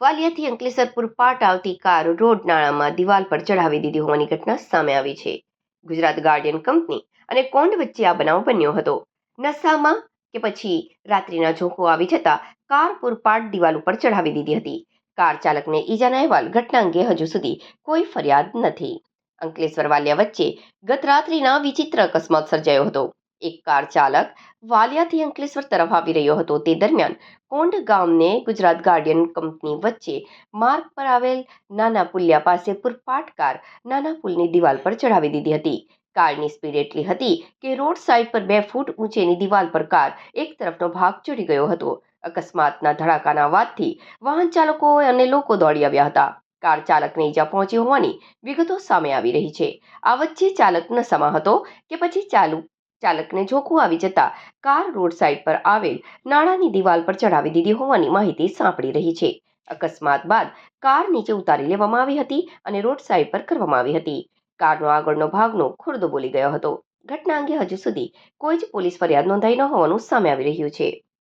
વાલિયાથી અંકલેશ્વરપુર પાટ આવતી car road નાળામાં દિવાલ પર ચઢાવી દીધી હોવાની ઘટના સામે આવી છે. ગુજરાત ગાર્ડિયન કંપની અને કોન્ડ વચ્ચે આ બનાવ બન્યો હતો. નશામાં કે પછી રાત્રિના ઝોકો આવી જતા કાર પૂરપાટ દિવાલ ઉપર ચઢાવી દીધી હતી. કાર ચાલકને ઈજાના અહેવાલ ઘટના અંગે હજુ સુધી કોઈ ફરિયાદ નથી. અંકલેશ્વર વાલિયા વચ્ચે ગત રાત્રિના વિચિત્ર અકસ્માત સર્જાયો હતો. એક કાર ચાલક વાલિયાથી અંકલેશ્વર તરફ આવી રહ્યો હતો. તે દરમિયાન કોંડ ગામને ગુજરાત ગાર્ડિયન કંપની વચ્ચે માર્ગ પર આવેલ નાના પુલિયા પાસે પૂરપાટ કાર નાના પુલની દિવાલ પર ચઢાવી દીધી હતી. કારની સ્પીડ એટલી હતી કે રોડ સાઇડ પર બે ફૂટ ઊંચેની દિવાલ પર કાર એક તરફનો ભાગ ચડી ગયો હતો. અકસ્માતના ધડાકાના અવાજથી વાહન ચાલકો અને લોકો દોડી આવ્યા હતા. કાર ચાલકને ઈજા પહોંચી હોવાની વિગતો સામે આવી રહી છે. આ વચ્ચે ચાલક નશામાં હતો કે પછી ચાલુ ચાલકને ઝોકું આવી જતા કાર રોડ સાઈડ પર આવેલ નાળાની દિવાલ પર ચડાવી દીધી હોવાની માહિતી સાંપડી રહી છે. અકસ્માત બાદ કાર નીચે ઉતારી લેવામાં આવી હતી અને રોડ સાઈડ પર કરવામાં આવી હતી. કારનો આગળનો ભાગનો ખુરદો બોલી ગયો હતો. ઘટના અંગે હજુ સુધી કોઈ જ પોલીસ ફરિયાદ નોંધાઈ ન હોવાનું સામે આવી રહ્યું છે.